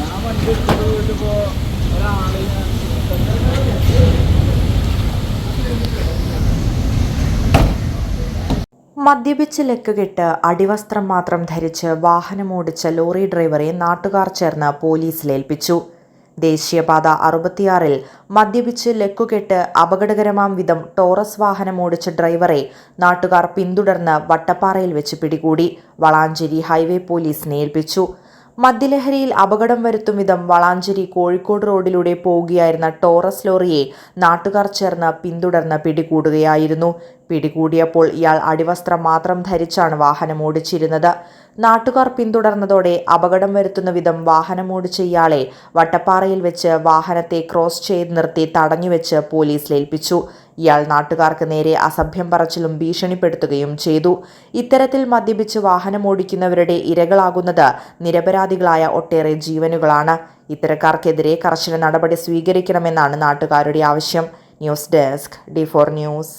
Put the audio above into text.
ഞാൻ വണ്ടി എടുത്തിട്ട് പോയിട്ട് ഇപ്പോൾ ഒരാളിനെ മദ്യപിച്ച് ലക്കുകെട്ട് അടിവസ്ത്രം മാത്രം ധരിച്ച് വാഹനമോടിച്ച ലോറി ഡ്രൈവറെ നാട്ടുകാർ ചേർന്ന് പോലീസിലേൽപ്പിച്ചു ദേശീയപാത അറുപത്തിയാറിൽ മദ്യപിച്ച് ലക്കുകെട്ട് അപകടകരമാം വിധം ടോറസ് വാഹനമോടിച്ച ഡ്രൈവറെ നാട്ടുകാർ പിന്തുടർന്ന് വട്ടപ്പാറയിൽ വെച്ച് പിടികൂടി. വളാഞ്ചേരി ഹൈവേ പോലീസിനെ ഏൽപ്പിച്ചു. മദ്യലഹരിയിൽ അപകടം വരുത്തും വിധം വളാഞ്ചേരി കോഴിക്കോട് റോഡിലൂടെ പോവുകയായിരുന്ന ടോറസ് ലോറിയെ നാട്ടുകാർ ചേർന്ന് പിന്തുടർന്ന് പിടികൂടുകയായിരുന്നു. പിടികൂടിയപ്പോൾ ഇയാൾ അടിവസ്ത്രം മാത്രം ധരിച്ചാണ് വാഹനം ഓടിച്ചിരുന്നത്. നാട്ടുകാർ പിന്തുടർന്നതോടെ അപകടം വരുത്തുന്ന വിധം വാഹനമോടിച്ച ഇയാളെ വട്ടപ്പാറയിൽ വെച്ച് വാഹനത്തെ ക്രോസ് ചെയ്ത് നിർത്തി തടഞ്ഞുവെച്ച് പോലീസിലേൽപ്പിച്ചു ഇയാൾ നാട്ടുകാർക്ക് നേരെ അസഭ്യം പറച്ചിലും ഭീഷണിപ്പെടുത്തുകയും ചെയ്തു. ഇത്തരത്തിൽ മദ്യപിച്ച് വാഹനമോടിക്കുന്നവരുടെ ഇരകളാകുന്നത് നിരപരാധികളായ ഒട്ടേറെ ജീവനുകളാണ്. ഇത്തരക്കാർക്കെതിരെ കർശന നടപടി സ്വീകരിക്കണമെന്നാണ് നാട്ടുകാരുടെ ആവശ്യം. News desk D four news.